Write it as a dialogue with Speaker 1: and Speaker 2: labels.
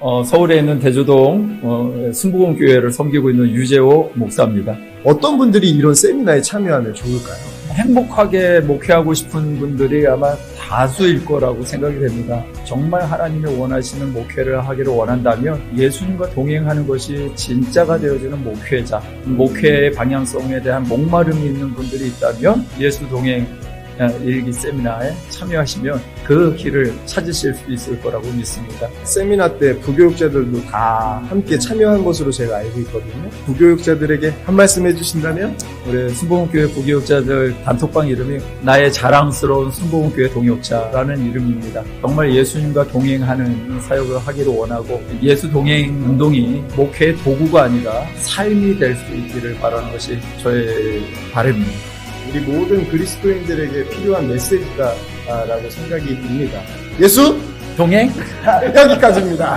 Speaker 1: 어, 서울에 있는 대조동 어, 순복음 교회를 섬기고 있는 유재호 목사입니다.
Speaker 2: 어떤 분들이 이런 세미나에 참여하면 좋을까요?
Speaker 1: 행복하게 목회하고 싶은 분들이 아마 다수일 거라고 생각이 됩니다. 정말 하나님이 원하시는 목회를 하기를 원한다면 예수님과 동행하는 것이 진짜가 되어주는 목회자, 목회의 방향성에 대한 목마름이 있는 분들이 있다면 예수 동행 어, 일기 세미나에 참여하시면 그 길을 찾으실 수 있을 거라고 믿습니다.
Speaker 2: 세미나 때 부교육자들도 다 함께 참여한 것으로 제가 알고 있거든요. 부교육자들에게 한 말씀 해주신다면?
Speaker 1: 우리 순복음교회 부교육자들 단톡방 이름이 나의 자랑스러운 순복음교회 동역자라는 이름입니다. 정말 예수님과 동행하는 사역을 하기를 원하고 예수 동행 운동이 목회의 도구가 아니라 삶이 될 수 있기를 바라는 것이 저의 바람입니다.
Speaker 2: 우리 모든 그리스도인들에게 필요한 메시지다라고 생각이 듭니다. 예수
Speaker 1: 동행?
Speaker 2: 여기까지입니다.